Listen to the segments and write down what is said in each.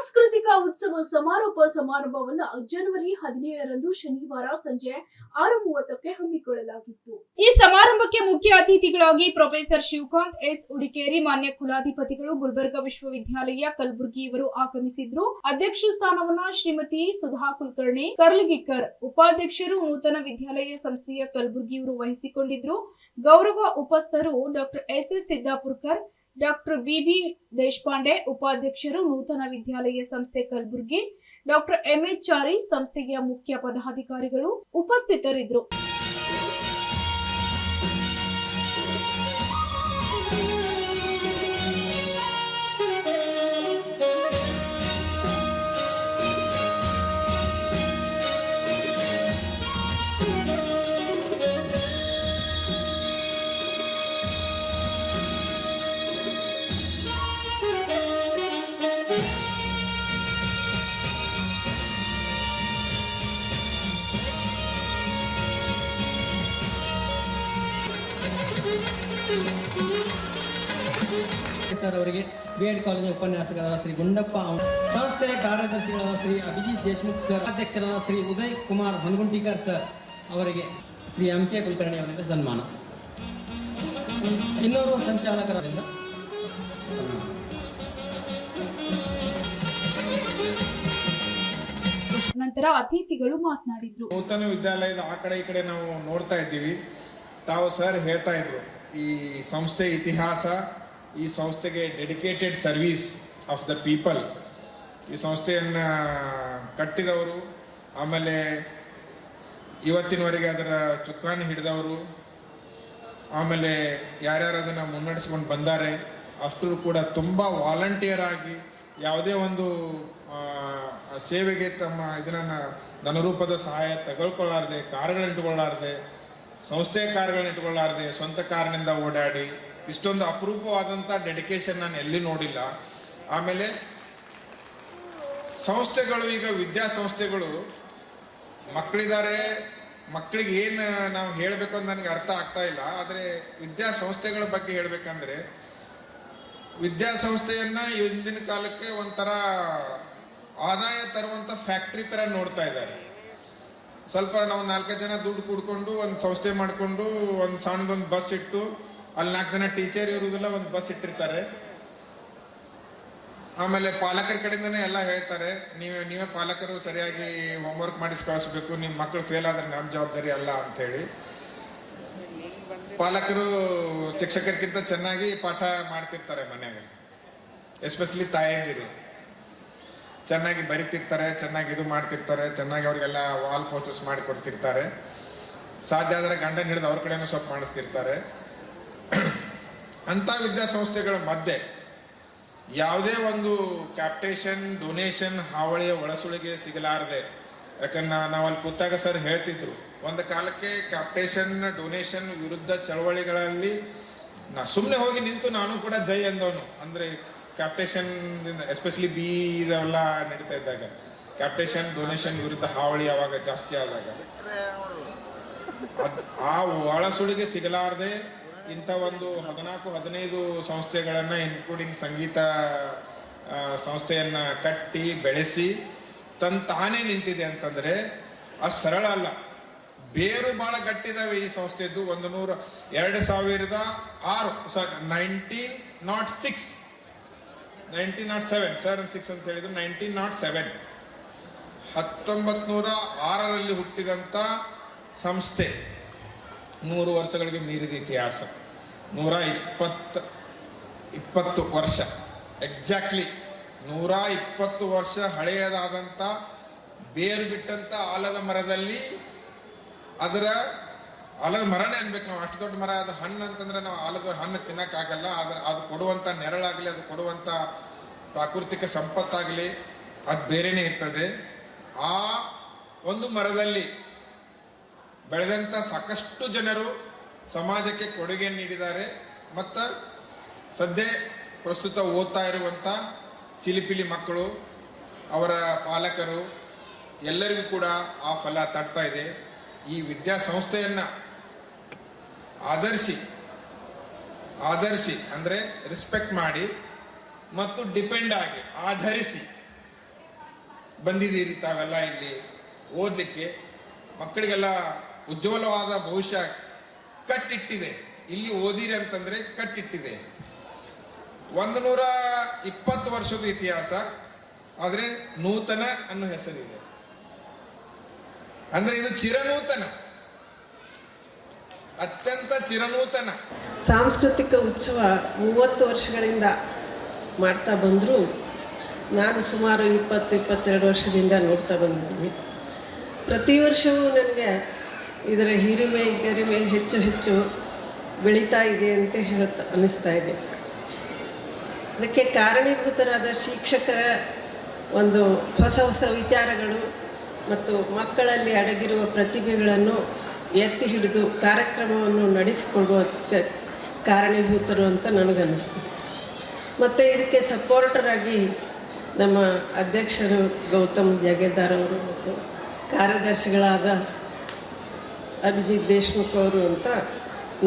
ಸಾಂಸ್ಕೃತಿಕ ಉತ್ಸವ ಸಮಾರೋಪ ಸಮಾರಂಭವನ್ನು ಜನವರಿ ಹದಿನೇಳರಂದು ಶನಿವಾರ ಸಂಜೆ ಆರು ಮೂವತ್ತಕ್ಕೆ ಹಮ್ಮಿಕೊಳ್ಳಲಾಗಿತ್ತು. ಈ ಸಮಾರಂಭಕ್ಕೆ ಮುಖ್ಯ ಅತಿಥಿಗಳಾಗಿ ಪ್ರೊಫೆಸರ್ ಶಿವಕಾಂತ್ ಎಸ್ ಉಡಿಕೇರಿ, ಮಾನ್ಯ ಕುಲಾಧಿಪತಿಗಳು ಗುಲ್ಬರ್ಗಾ ವಿಶ್ವವಿದ್ಯಾಲಯ ಕಲಬುರಗಿ ಇವರು ಆಗಮಿಸಿದ್ರು. ಅಧ್ಯಕ್ಷ ಸ್ಥಾನವನ್ನು ಶ್ರೀಮತಿ ಸುಧಾ ಕುಲಕರ್ಣಿ, ಕರ್ಲಗಿಕರ್ ಉಪಾಧ್ಯಕ್ಷರು ನೂತನ ವಿದ್ಯಾಲಯ ಸಂಸ್ಥೆಯ ಕಲಬುರಗಿ ಇವರು ವಹಿಸಿಕೊಂಡಿದ್ರು. ಗೌರವ ಉಪಸ್ಥರು doctor S S Siddapurkar doctor B B Deshpande ಉಪಾಧ್ಯಕ್ಷರು ನೂತನ ವಿದ್ಯಾಲಯ ಸಂಸ್ಥೆ ಕಲಬುರಗಿ, ಡಾಕ್ಟರ್ ಎಂಎಚ್ ಚಾರಿ ಸಂಸ್ಥೆಯ ಮುಖ್ಯ ಪದಾಧಿಕಾರಿಗಳು ಉಪಸ್ಥಿತರಿದ್ದರು. ಸರ್ ಅವರಿಗೆ ಬಿ ಎಡ್ ಕಾಲೇಜಿನ ಉಪನ್ಯಾಸಕರಾದ ಶ್ರೀ ಗುಂಡಪ್ಪ ಸಂಸ್ಥೆಯ ಕಾರ್ಯದರ್ಶಿಗಳಾದ ಶ್ರೀ ಅಭಿಜಿತ್ ದೇಶ್ಮುಖ್ ಸರ್ ಅಧ್ಯಕ್ಷರಾದ ಶ್ರೀ ಉದಯ್ ಕುಮಾರ್ ಹನಗುಂಟಿಕರ್ ಸರ್ ಅವರಿಗೆ ಶ್ರೀ ಎಂ ಕೆ ಕುಲಕರ್ಣಿ ಅವರಿಂದ ಸನ್ಮಾನ. ಇನ್ನೋರ್ವ ಸಂಚಾಲಕರಿಂದ ನಂತರ ಅತಿಥಿಗಳು ಮಾತನಾಡಿದ್ರು. ನೂತನ ವಿದ್ಯಾಲಯದ ಆ ಕಡೆ ಈ ಕಡೆ ನಾವು ನೋಡ್ತಾ ಇದ್ದೀವಿ. ತಾವು ಸರ್ ಹೇಳ್ತಾ ಇದ್ರು ಈ ಸಂಸ್ಥೆ ಇತಿಹಾಸ ಈ ಸಂಸ್ಥೆಗೆ dedicated service of the people ಈ ಸಂಸ್ಥೆಯನ್ನು ಕಟ್ಟಿದವರು, ಆಮೇಲೆ ಇವತ್ತಿನವರೆಗೆ ಅದರ ಚುಕ್ಕಾಣಿ ಹಿಡಿದವರು, ಆಮೇಲೆ ಯಾರ್ಯಾರು ಅದನ್ನು ಮುನ್ನಡೆಸ್ಕೊಂಡು ಬಂದಾರೆ ಅಷ್ಟರು ಕೂಡ ತುಂಬ ವಾಲಂಟಿಯರ್ ಆಗಿ ಯಾವುದೇ ಒಂದು ಸೇವೆಗೆ ತಮ್ಮ ಇದನ್ನು ಧನರೂಪದ ಸಹಾಯ ತಗೊಳ್ಕೊಳ್ಳಾರ್ದೆ ಕಾರ್ಗಳನ್ನ ಇಟ್ಕೊಳ್ಳಾರ್ದೆ ಸಂಸ್ಥೆಯ ಕಾರ್ಗಳನ್ನ ಇಟ್ಕೊಳ್ಳಾರ್ದೆ ಸ್ವಂತ ಕಾರಿನಿಂದ ಓಡಾಡಿ ಇಷ್ಟೊಂದು ಅಪರೂಪವಾದಂಥ ಡೆಡಿಕೇಶನ್ ನಾನು ಎಲ್ಲಿ ನೋಡಿಲ್ಲ. ಆಮೇಲೆ ಸಂಸ್ಥೆಗಳು, ಈಗ ವಿದ್ಯಾಸಂಸ್ಥೆಗಳು ಮಕ್ಕಳಿದ್ದಾರೆ. ಮಕ್ಕಳಿಗೆ ಏನು ನಾವು ಹೇಳಬೇಕು ಅಂತ ನನಗೆ ಅರ್ಥ ಆಗ್ತಾ ಇಲ್ಲ. ಆದರೆ ವಿದ್ಯಾಸಂಸ್ಥೆಗಳ ಬಗ್ಗೆ ಹೇಳಬೇಕಂದ್ರೆ ವಿದ್ಯಾಸಂಸ್ಥೆಯನ್ನ ಇಂದಿನ ಕಾಲಕ್ಕೆ ಒಂಥರ ಆದಾಯ ತರುವಂಥ ಫ್ಯಾಕ್ಟ್ರಿ ಥರ ನೋಡ್ತಾ ಇದ್ದಾರೆ. ಸ್ವಲ್ಪ ನಾವು ನಾಲ್ಕೈದು ಜನ ದುಡ್ಡು ಕೂಡ್ಕೊಂಡು ಒಂದು ಸಂಸ್ಥೆ ಮಾಡಿಕೊಂಡು ಒಂದು ಸಣ್ಣದೊಂದು ಬಸ್ ಇಟ್ಟು ಅಲ್ಲಿ ನಾಲ್ಕು ಜನ ಟೀಚರ್ ಇರುವುದಿಲ್ಲ ಒಂದು ಬಸ್ ಇಟ್ಟಿರ್ತಾರೆ. ಆಮೇಲೆ ಪಾಲಕರ ಕಡೆಯಿಂದನೇ ಎಲ್ಲ ಹೇಳ್ತಾರೆ, ನೀವೇ ನೀವೇ ಪಾಲಕರು ಸರಿಯಾಗಿ ಹೋಮ್ವರ್ಕ್ ಮಾಡಿಸಿ ಕಳಿಸ್ಬೇಕು ನಿಮ್ಮ ಮಕ್ಕಳು ಫೇಲ್ ಆದರೆ ನಮ್ಮ ಜವಾಬ್ದಾರಿ ಅಲ್ಲ ಅಂಥೇಳಿ ಪಾಲಕರು ಶಿಕ್ಷಕರಿಗಿಂತ ಚೆನ್ನಾಗಿ ಪಾಠ ಮಾಡ್ತಿರ್ತಾರೆ ಮನೆಯಾಗ ಎಸ್ಪೆಷಲಿ ತಾಯಂದಿರು. ಚೆನ್ನಾಗಿ ಬರಿತಿರ್ತಾರೆ, ಚೆನ್ನಾಗಿ ಇದು ಮಾಡ್ತಿರ್ತಾರೆ, ಚೆನ್ನಾಗಿ ಅವ್ರಿಗೆಲ್ಲ ವಾಲ್ ಪೋಸ್ಟರ್ಸ್ ಮಾಡಿ ಕೊಡ್ತಿರ್ತಾರೆ. ಸಾಧ್ಯ ಆದರೆ ಗಂಡನ ಹಿಡಿದು ಅವ್ರ ಕಡೆನೂ ಸ್ವಲ್ಪ ಮಾಡಿಸ್ತಿರ್ತಾರೆ. ಅಂಥ ವಿದ್ಯಾಸಂಸ್ಥೆಗಳ ಮಧ್ಯೆ ಯಾವುದೇ ಒಂದು ಕ್ಯಾಪ್ಟೇಷನ್ ಡೊನೇಷನ್ ಹಾವಳಿಯ ಒಳಸುಳಿಗೆ ಸಿಗಲಾರದೆ ಯಾಕಂದ್ರೆ ನಾವು ಅಲ್ಲಿ ಕೂತಾಗ ಸರ್ ಹೇಳ್ತಿದ್ರು ಒಂದು ಕಾಲಕ್ಕೆ ಕ್ಯಾಪ್ಟೇಷನ್ ಡೊನೇಷನ್ ವಿರುದ್ಧ ಚಳವಳಿಗಳಲ್ಲಿ ನಾ ಸುಮ್ಮನೆ ಹೋಗಿ ನಿಂತು ನಾನು ಕೂಡ ಜೈ ಅಂದವನು ಅಂದರೆ ಕ್ಯಾಪ್ಟೇಷನ್ ಎಸ್ಪೆಷಲಿ ಬಿ ಇದೆಲ್ಲ ನಡೀತಾ ಇದ್ದಾಗ ಕ್ಯಾಪ್ಟೇಷನ್ ಡೊನೇಷನ್ ವಿರುದ್ಧ ಹಾವಳಿ ಯಾವಾಗ ಜಾಸ್ತಿ ಆದಾಗ. ಆ ಒಳಸುಳಿಗೆ ಸಿಗಲಾರದೆ ಇಂಥ ಒಂದು ಹದಿನಾಲ್ಕು, ಹದಿನೈದು ಸಂಸ್ಥೆಗಳನ್ನು ಇನ್ಕ್ಲೂಡಿಂಗ್ ಸಂಗೀತ ಸಂಸ್ಥೆಯನ್ನು ಕಟ್ಟಿ, ಬೆಳೆಸಿ, ತನ್ ತಾನೇ ನಿಂತಿದೆ ಅಂತಂದರೆ ಅದು ಸರಳ ಅಲ್ಲ. ಬೇರು ಬಹಳ ಗಟ್ಟಿದಾವೆ ಈ ಸಂಸ್ಥೆದ್ದು. ಒಂದು ನೂರ ಎರಡು ಸಾವಿರದ ಆರು ಸಾರಿ nineteen nought six nineteen nought seven sir six ಅಂತ ಹೇಳಿದ್ರು. ನೈನ್ಟೀನ್ ನಾಟ್ ಸೆವೆನ್ ಹತ್ತೊಂಬತ್ತು ನೂರ ಆರರಲ್ಲಿ ಹುಟ್ಟಿದಂಥ ಸಂಸ್ಥೆ. ನೂರು ವರ್ಷಗಳಿಗೆ ಮೀರಿದ ಇತಿಹಾಸ. ನೂರ ಇಪ್ಪತ್ತ, ಇಪ್ಪತ್ತು ವರ್ಷ. ಎಕ್ಸಾಕ್ಟ್ಲಿ ನೂರ ಇಪ್ಪತ್ತು ವರ್ಷ ಹಳೆಯದಾದಂಥ ಬೇರು ಬಿಟ್ಟಂಥ ಆಲದ ಮರದಲ್ಲಿ ಅದರ ಆಲದ ಮರನೇ ಅನ್ಬೇಕು ನಾವು. ಅಷ್ಟು ದೊಡ್ಡ ಮರ, ಅದು ಹಣ್ಣು ಅಂತಂದ್ರೆ ನಾವು ಆಲದ ಹಣ್ಣು ತಿನ್ನಕ್ಕಾಗಲ್ಲ. ಅದ್ರ ಅದು ಕೊಡುವಂಥ ನೆರಳಾಗಲಿ, ಅದು ಕೊಡುವಂಥ ಪ್ರಾಕೃತಿಕ ಸಂಪತ್ತಾಗಲಿ, ಅದು ಬೇರೆನೇ ಇರ್ತದೆ. ಆ ಒಂದು ಮರದಲ್ಲಿ ಬೆಳೆದಂಥ ಸಾಕಷ್ಟು ಜನರು ಸಮಾಜಕ್ಕೆ ಕೊಡುಗೆ ನೀಡಿದ್ದಾರೆ. ಮತ್ತು ಸದ್ಯ ಪ್ರಸ್ತುತ ಓದ್ತಾ ಇರುವಂಥ ಚಿಲಿಪಿಲಿ ಮಕ್ಕಳು, ಅವರ ಪಾಲಕರು, ಎಲ್ಲರಿಗೂ ಕೂಡ ಆ ಫಲ ತಟ್ತಾ ಇದೆ. ಈ ವಿದ್ಯಾಸಂಸ್ಥೆಯನ್ನು ಆಧರಿಸಿ ಆಧರಿಸಿ ಅಂದರೆ ರೆಸ್ಪೆಕ್ಟ್ ಮಾಡಿ ಮತ್ತು ಡಿಪೆಂಡ್ ಆಗಿ, ಆಧರಿಸಿ ಬಂದಿದ್ದೀರಿ ತಾವೆಲ್ಲ ಇಲ್ಲಿ ಓದಲಿಕ್ಕೆ. ಮಕ್ಕಳಿಗೆಲ್ಲ ಉಜ್ವಲವಾದ ಭವಿಷ್ಯ ಕಟ್ಟಿಟ್ಟಿದೆ. ಇಲ್ಲಿ ಓದಿರಿ ಅಂತಂದ್ರೆ ಕಟ್ಟಿಟ್ಟಿದೆ. ಒಂದು ನೂರ ಇಪ್ಪತ್ತು ವರ್ಷದ ಇತಿಹಾಸ, ಆದರೆ ನೂತನ ಅನ್ನೋ ಹೆಸರಿದೆ. ಅಂದ್ರೆ ಇದು ಚಿರನೂತನ. ಅತ್ಯಂತ ಚಿರನೂತನ. ಸಾಂಸ್ಕೃತಿಕ ಉತ್ಸವ ಮೂವತ್ತು ವರ್ಷಗಳಿಂದ ಮಾಡ್ತಾ ಬಂದರೂ. ನಾನು ಸುಮಾರು ಇಪ್ಪತ್ತು, ಇಪ್ಪತ್ತೆರಡು ವರ್ಷದಿಂದ ನೋಡ್ತಾ ಬಂದಿದ್ದೀನಿ. ಪ್ರತಿ ವರ್ಷವೂ ನನಗೆ ಇದರ ಹಿರಿಮೆ, ಗರಿಮೆ ಹೆಚ್ಚು ಹೆಚ್ಚು ಬೆಳೀತಾ ಇದೆ ಅಂತ ಹೇಳುತ್ತ, ಅನ್ನಿಸ್ತಾ ಇದೆ. ಅದಕ್ಕೆ ಕಾರಣೀಭೂತರಾದ ಶಿಕ್ಷಕರ ಒಂದು ಹೊಸ ಹೊಸ ವಿಚಾರಗಳು ಮತ್ತು ಮಕ್ಕಳಲ್ಲಿ ಅಡಗಿರುವ ಪ್ರತಿಭೆಗಳನ್ನು ಎತ್ತಿ ಹಿಡಿದು ಕಾರ್ಯಕ್ರಮವನ್ನು ನಡೆಸಿಕೊಡುವುದಕ್ಕೆ ಕಾರಣೀಭೂತರು ಅಂತ ನನಗನ್ನಿಸ್ತು. ಮತ್ತು ಇದಕ್ಕೆ ಸಪೋರ್ಟರಾಗಿ ನಮ್ಮ ಅಧ್ಯಕ್ಷರು ಗೌತಮ್ ಜಗೇದಾರ್ ಅವರು ಮತ್ತು ಕಾರ್ಯದರ್ಶಿಗಳಾದ ಅಭಿಜಿತ್ ದೇಶ್ಮುಖ್ ಅವರು ಅಂತ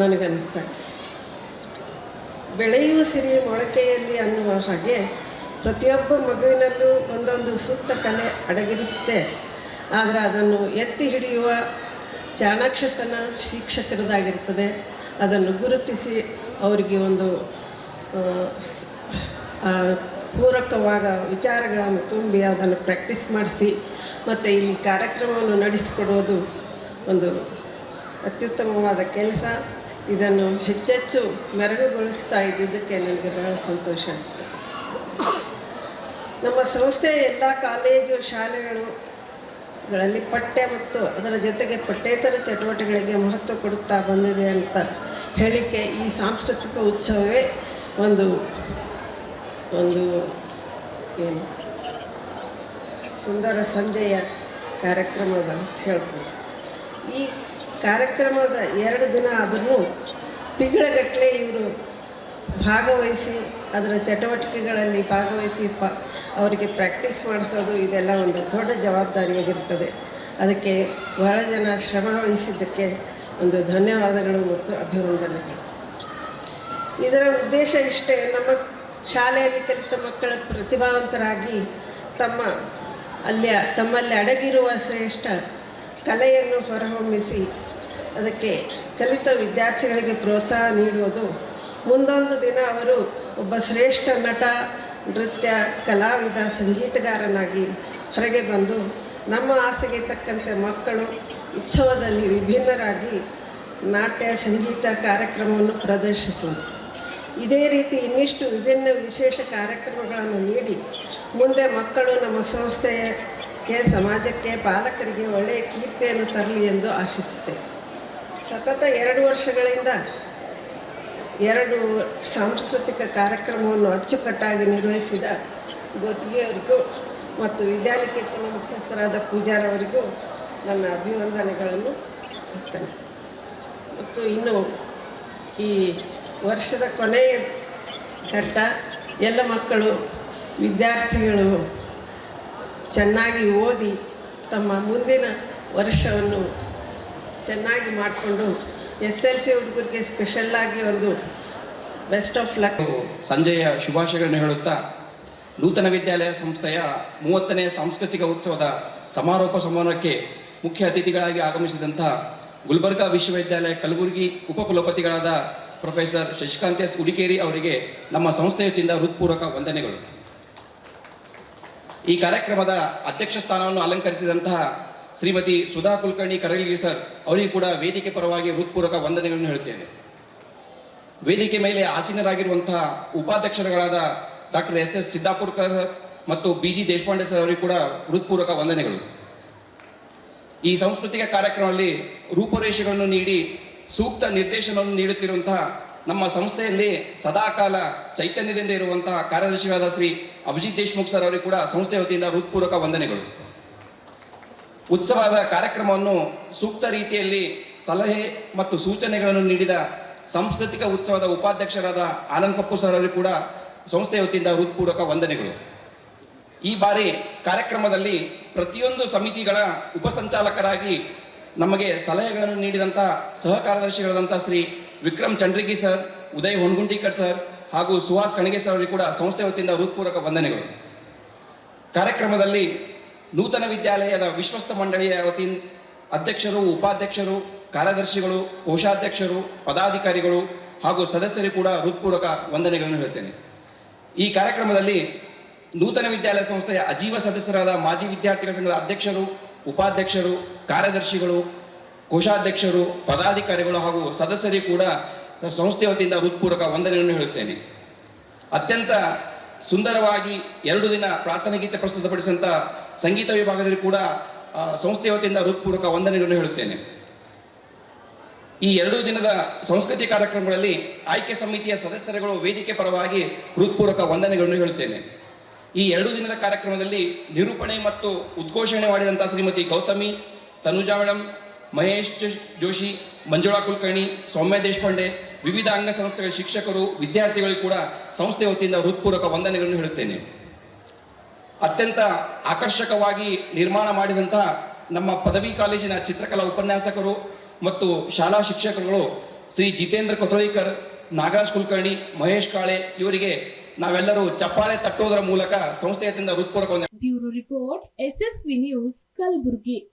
ನನಗನ್ನಿಸ್ತಾ ಇದೆ. ಬೆಳೆಯುವ ಸಿರಿ, ಮೊಳಕೆಯಲ್ಲಿ ಅನ್ನುವ ಹಾಗೆ ಪ್ರತಿಯೊಬ್ಬ ಮಗುವಿನಲ್ಲೂ ಒಂದೊಂದು ಸೂಕ್ತ ಕಲೆ ಅಡಗಿರುತ್ತೆ. ಆದರೆ ಅದನ್ನು ಎತ್ತಿ ಹಿಡಿಯುವ ಚಾಣಾಕ್ಷತನ ಶಿಕ್ಷಕರದಾಗಿರ್ತದೆ ಅದನ್ನು ಗುರುತಿಸಿ ಅವರಿಗೆ ಒಂದು ಪೂರಕವಾದ ವಿಚಾರಗಳನ್ನು ತುಂಬಿ ಅದನ್ನು ಪ್ರಾಕ್ಟೀಸ್ ಮಾಡಿಸಿ, ಮತ್ತು ಇಲ್ಲಿ ಕಾರ್ಯಕ್ರಮವನ್ನು ನಡೆಸಿಕೊಡೋದು ಒಂದು ಅತ್ಯುತ್ತಮವಾದ ಕೆಲಸ. ಇದನ್ನು ಹೆಚ್ಚೆಚ್ಚು ಮೆರಗುಗೊಳಿಸ್ತಾ ಇದ್ದಿದ್ದಕ್ಕೆ ನನಗೆ ಬಹಳ ಸಂತೋಷ ಅನಿಸ್ತದೆ ನಮ್ಮ ಸಂಸ್ಥೆಯ ಎಲ್ಲ ಕಾಲೇಜು ಶಾಲೆಗಳು ಗಳಲ್ಲಿ ಪಠ್ಯ ಮತ್ತು ಅದರ ಜೊತೆಗೆ ಪಠ್ಯೇತರ ಚಟುವಟಿಕೆಗಳಿಗೆ ಮಹತ್ವ ಕೊಡುತ್ತಾ ಬಂದಿದೆ ಅಂತ ಹೇಳಿಕೆ ಈ ಸಾಂಸ್ಕೃತಿಕ ಉತ್ಸವವೇ ಒಂದು ಒಂದು ಏನು, ಸುಂದರ ಸಂಜೆಯ ಕಾರ್ಯಕ್ರಮದ ಅಂತ ಹೇಳ್ಬೋದು. ಈ ಕಾರ್ಯಕ್ರಮದ ಎರಡು ದಿನ ಆದರೂ ತಿಂಗಳಗಟ್ಟಲೆ ಇವರು ಭಾಗವಹಿಸಿ ಅದರ ಚಟುವಟಿಕೆಗಳಲ್ಲಿ ಭಾಗವಹಿಸಿ ಪ ಅವರಿಗೆ ಪ್ರಾಕ್ಟೀಸ್ ಮಾಡಿಸೋದು ಇದೆಲ್ಲ ಒಂದು ದೊಡ್ಡ ಜವಾಬ್ದಾರಿಯಾಗಿರ್ತದೆ ಅದಕ್ಕೆ ಬಹಳ ಜನ ಶ್ರಮ ವಹಿಸಿದ್ದಕ್ಕೆ ಒಂದು ಧನ್ಯವಾದಗಳು ಮತ್ತು ಅಭಿನಂದನೆಗಳು. ಇದರ ಉದ್ದೇಶ ಇಷ್ಟೇ, ನಮ್ಮ ಶಾಲೆಯಲ್ಲಿ ಕಲಿತ ಮಕ್ಕಳ ಪ್ರತಿಭಾವಂತರಾಗಿ ತಮ್ಮ ಅಲ್ಲಿ ತಮ್ಮಲ್ಲಿ ಅಡಗಿರುವ ಶ್ರೇಷ್ಠ ಕಲೆಯನ್ನು ಹೊರಹೊಮ್ಮಿಸಿ ಅದಕ್ಕೆ ಕಲಿತ ವಿದ್ಯಾರ್ಥಿಗಳಿಗೆ ಪ್ರೋತ್ಸಾಹ ನೀಡುವುದು. ಮುಂದೊಂದು ದಿನ ಅವರು ಒಬ್ಬ ಶ್ರೇಷ್ಠ ನಟ, ನೃತ್ಯ, ಕಲಾವಿದ, ಸಂಗೀತಗಾರನಾಗಿ ಹೊರಗೆ ಬಂದು ನಮ್ಮ ಆಸೆಗೆ ತಕ್ಕಂತೆ ಮಕ್ಕಳು ಉತ್ಸವದಲ್ಲಿ ವಿಭಿನ್ನರಾಗಿ ನಾಟ್ಯ, ಸಂಗೀತ ಕಾರ್ಯಕ್ರಮವನ್ನು ಪ್ರದರ್ಶಿಸುವುದು. ಇದೇ ರೀತಿ ಇನ್ನಿಷ್ಟು ವಿಭಿನ್ನ ವಿಶೇಷ ಕಾರ್ಯಕ್ರಮಗಳನ್ನು ನೀಡಿ ಮುಂದೆ ಮಕ್ಕಳು ನಮ್ಮ ಸಂಸ್ಥೆಗೆ, ಸಮಾಜಕ್ಕೆ, ಪಾಲಕರಿಗೆ ಒಳ್ಳೆಯ ಕೀರ್ತಿಯನ್ನು ತರಲಿ ಎಂದು ಆಶಿಸುತ್ತೇವೆ ಸತತ ಎರಡು ವರ್ಷಗಳಿಂದ ಎರಡು ಸಾಂಸ್ಕೃತಿಕ ಕಾರ್ಯಕ್ರಮವನ್ನು ಅಚ್ಚುಕಟ್ಟಾಗಿ ನಿರ್ವಹಿಸಿದ ಗೊತ್ತಿಗೆಯವರಿಗೂ ಮತ್ತು ವಿದ್ಯಾನಿಕೇತನ ಮುಖ್ಯಸ್ಥರಾದ ಪೂಜಾರವರಿಗೂ ನನ್ನ ಅಭಿವಂದನೆಗಳನ್ನು ಹೇಳ್ತೇನೆ ಮತ್ತು ಇನ್ನು ಈ ವರ್ಷದ ಕೊನೆಯ ಘಟ್ಟ ಎಲ್ಲ ಮಕ್ಕಳು, ವಿದ್ಯಾರ್ಥಿಗಳು ಚೆನ್ನಾಗಿ ಓದಿ ತಮ್ಮ ಮುಂದಿನ ವರ್ಷವನ್ನು ಚೆನ್ನಾಗಿ ಮಾಡಿಕೊಂಡು ಎಸ್ ಎಲ್ ಸಿ ಹುಡುಗರಿಗೆ ಸ್ಪೆಷಲ್ಲಾಗಿ ಒಂದು ಬೆಸ್ಟ್ ಆಫ್ ಲಕ್ ಸಂಜೆಯ ಶುಭಾಶಯಗಳನ್ನು ಹೇಳುತ್ತಾ, ನೂತನ ವಿದ್ಯಾಲಯ ಸಂಸ್ಥೆಯ ಮೂವತ್ತನೇ ಸಾಂಸ್ಕೃತಿಕ ಉತ್ಸವದ ಸಮಾರೋಪ ಸಮಾರಂಭಕ್ಕೆ ಮುಖ್ಯ ಅತಿಥಿಗಳಾಗಿ ಆಗಮಿಸಿದಂತಹ ಗುಲ್ಬರ್ಗಾ ವಿಶ್ವವಿದ್ಯಾಲಯ ಕಲಬುರಗಿ ಉಪಕುಲಪತಿಗಳಾದ ಪ್ರೊಫೆಸರ್ ಶಶಿಕಾಂತ್ ಎಸ್ ಉಡಿಕೇರಿ ಅವರಿಗೆ ನಮ್ಮ ಸಂಸ್ಥೆಯ ತಿಂದ ಹೃತ್ಪೂರ್ವಕ ವಂದನೆಗಳು. ಈ ಕಾರ್ಯಕ್ರಮದ ಅಧ್ಯಕ್ಷ ಸ್ಥಾನವನ್ನು ಅಲಂಕರಿಸಿದಂತಹ ಶ್ರೀಮತಿ ಸುಧಾ ಕುಲಕರ್ಣಿ ಕರಗಿರಿ ಸರ್, ಅವರಿಗೂ ಕೂಡ ವೇದಿಕೆ ಪರವಾಗಿ ಹೃತ್ಪೂರ್ವಕ ವಂದನೆಗಳನ್ನು ಹೇಳುತ್ತೇನೆ. ವೇದಿಕೆ ಮೇಲೆ ಆಸೀನರಾಗಿರುವಂತಹ ಉಪಾಧ್ಯಕ್ಷರುಗಳಾದ ಡಾಕ್ಟರ್ ಎಸ್ ಎಸ್ ಸಿದ್ದಾಪುರ್ಕರ್ ಮತ್ತು ಬಿ ಜಿ ದೇಶಪಾಂಡೆ ಸರ್ ಅವರಿಗೂ ಕೂಡ ಹೃತ್ಪೂರ್ವಕ ವಂದನೆಗಳು. ಈ ಸಾಂಸ್ಕೃತಿಕ ಕಾರ್ಯಕ್ರಮದಲ್ಲಿ ರೂಪುರೇಷೆಗಳನ್ನು ನೀಡಿ ಸೂಕ್ತ ನಿರ್ದೇಶನವನ್ನು ನೀಡುತ್ತಿರುವಂತಹ ನಮ್ಮ ಸಂಸ್ಥೆಯಲ್ಲಿ ಸದಾಕಾಲ ಚೈತನ್ಯದಿಂದ ಇರುವಂತಹ ಕಾರ್ಯದರ್ಶಿಗಳಾದ ಶ್ರೀ ಅಭಿಜಿತ್ ದೇಶ್ಮುಖ್ ಸರ್ ಅವರಿಗೆ ಕೂಡ ಸಂಸ್ಥೆಯ ವತಿಯಿಂದ ಹೃತ್ಪೂರ್ವಕ ವಂದನೆಗಳು. ಉತ್ಸವದ ಕಾರ್ಯಕ್ರಮವನ್ನು ಸೂಕ್ತ ರೀತಿಯಲ್ಲಿ ಸಲಹೆ ಮತ್ತು ಸೂಚನೆಗಳನ್ನು ನೀಡಿದ ಸಾಂಸ್ಕೃತಿಕ ಉತ್ಸವದ ಉಪಾಧ್ಯಕ್ಷರಾದ ಆನಂದ್ ಪಪ್ಪು ಸರ್ ಅವರಿಗೆ ಕೂಡ ಸಂಸ್ಥೆಯ ವತಿಯಿಂದ ಹೃತ್ಪೂರ್ವಕ ವಂದನೆಗಳು. ಈ ಬಾರಿ ಕಾರ್ಯಕ್ರಮದಲ್ಲಿ ಪ್ರತಿಯೊಂದು ಸಮಿತಿಗಳ ಉಪಸಂಚಾಲಕರಾಗಿ ನಮಗೆ ಸಲಹೆಗಳನ್ನು ನೀಡಿದಂಥ ಸಹ ಕಾರ್ಯದರ್ಶಿಗಳಾದಂಥ ಶ್ರೀ ವಿಕ್ರಮ್ ಚಂಡ್ರಿಗಿ ಸರ್ ಉದಯ್ ಹೊನ್ಗುಂಟಿಕರ್ ಸರ್ ಹಾಗೂ ಸುಹಾಸ್ ಕಣಿಗೆ ಸರ್ ಅವರಿಗೆ ಕೂಡ ಸಂಸ್ಥೆ ವತಿಯಿಂದ ಹೃತ್ಪೂರ್ವಕ ವಂದನೆಗಳು. ಕಾರ್ಯಕ್ರಮದಲ್ಲಿ ನೂತನ ವಿದ್ಯಾಲಯದ ವಿಶ್ವಸ್ತ ಮಂಡಳಿಯ ವತಿಯಿಂದ ಅಧ್ಯಕ್ಷರು, ಉಪಾಧ್ಯಕ್ಷರು, ಕಾರ್ಯದರ್ಶಿಗಳು, ಕೋಶಾಧ್ಯಕ್ಷರು, ಪದಾಧಿಕಾರಿಗಳು ಹಾಗೂ ಸದಸ್ಯರು ಕೂಡ ಹೃತ್ಪೂರ್ವಕ ವಂದನೆಗಳನ್ನು ಹೇಳ್ತೇನೆ ಈ ಕಾರ್ಯಕ್ರಮದಲ್ಲಿ ನೂತನ ವಿದ್ಯಾಲಯ ಸಂಸ್ಥೆಯ ಅಜೀವ ಸದಸ್ಯರಾದ ಮಾಜಿ ವಿದ್ಯಾರ್ಥಿಗಳ ಸಂಘದ ಅಧ್ಯಕ್ಷರು, ಉಪಾಧ್ಯಕ್ಷರು, ಕಾರ್ಯದರ್ಶಿಗಳು, ಕೋಶಾಧ್ಯಕ್ಷರು, ಪದಾಧಿಕಾರಿಗಳು ಹಾಗೂ ಸದಸ್ಯರಿಗೂ ಕೂಡ ಸಂಸ್ಥೆಯ ವತಿಯಿಂದ ಹೃತ್ಪೂರ್ವಕ ವಂದನೆಯನ್ನು ಹೇಳುತ್ತೇನೆ. ಅತ್ಯಂತ ಸುಂದರವಾಗಿ ಎರಡು ದಿನ ಪ್ರಾರ್ಥನಾ ಗೀತೆ ಪ್ರಸ್ತುತಪಡಿಸಿದಂಥ ಸಂಗೀತ ವಿಭಾಗದಲ್ಲಿ ಕೂಡ ಸಂಸ್ಥೆ ವತಿಯಿಂದ ಹೃತ್ಪೂರ್ವಕ ವಂದನೆಗಳನ್ನು ಹೇಳುತ್ತೇನೆ. ಈ ಎರಡು ದಿನದ ಸಂಸ್ಕೃತಿ ಕಾರ್ಯಕ್ರಮಗಳಲ್ಲಿ ಆಯ್ಕೆ ಸಮಿತಿಯ ಸದಸ್ಯರುಗಳು ವೇದಿಕೆ ಪರವಾಗಿ ಹೃತ್ಪೂರ್ವಕ ವಂದನೆಗಳನ್ನು ಹೇಳುತ್ತೇನೆ. ಈ ಎರಡು ದಿನದ ಕಾರ್ಯಕ್ರಮದಲ್ಲಿ ನಿರೂಪಣೆ ಮತ್ತು ಉದ್ಘೋಷಣೆ ಮಾಡಿದಂತಹ ಶ್ರೀಮತಿ ಗೌತಮಿ, ತನುಜಾ ಮೇಡಮ್ ಮಹೇಶ್ ಜೋಶಿ ಮಂಜುಳಾ ಕುಲಕರ್ಣಿ, ಸೌಮ್ಯ ದೇಶಪಾಂಡೆ, ವಿವಿಧ ಅಂಗಸಂಸ್ಥೆಗಳ ಶಿಕ್ಷಕರು ವಿದ್ಯಾರ್ಥಿಗಳಿಗೆ ಕೂಡ ಸಂಸ್ಥೆ ವತಿಯಿಂದ ಹೃತ್ಪೂರ್ವಕ ವಂದನೆಗಳನ್ನು ಹೇಳುತ್ತೇನೆ. ಅತ್ಯಂತ ಆಕರ್ಷಕವಾಗಿ ನಿರ್ಮಾಣ ಮಾಡಿದಂತಹ ನಮ್ಮ ಪದವಿ ಕಾಲೇಜಿನ ಚಿತ್ರಕಲಾ ಉಪನ್ಯಾಸಕರು ಮತ್ತು ಶಾಲಾ ಶಿಕ್ಷಕರುಗಳು ಶ್ರೀ ಜಿತೇಂದ್ರ ಕೊತೊಳಿಕರ್ ನಾಗರಾಜ್ ಕುಲಕರ್ಣಿ, ಮಹೇಶ್ ಕಾಳೆ ಇವರಿಗೆ ನಾವೆಲ್ಲರೂ ಚಪ್ಪಾಳೆ ತಟ್ಟುವುದರ ಮೂಲಕ ಸಂಸ್ಥೆಯಿಂದ ಹೃತ್ಪೂರ್ವಕ bureau report, SSV news, Kalaburagi.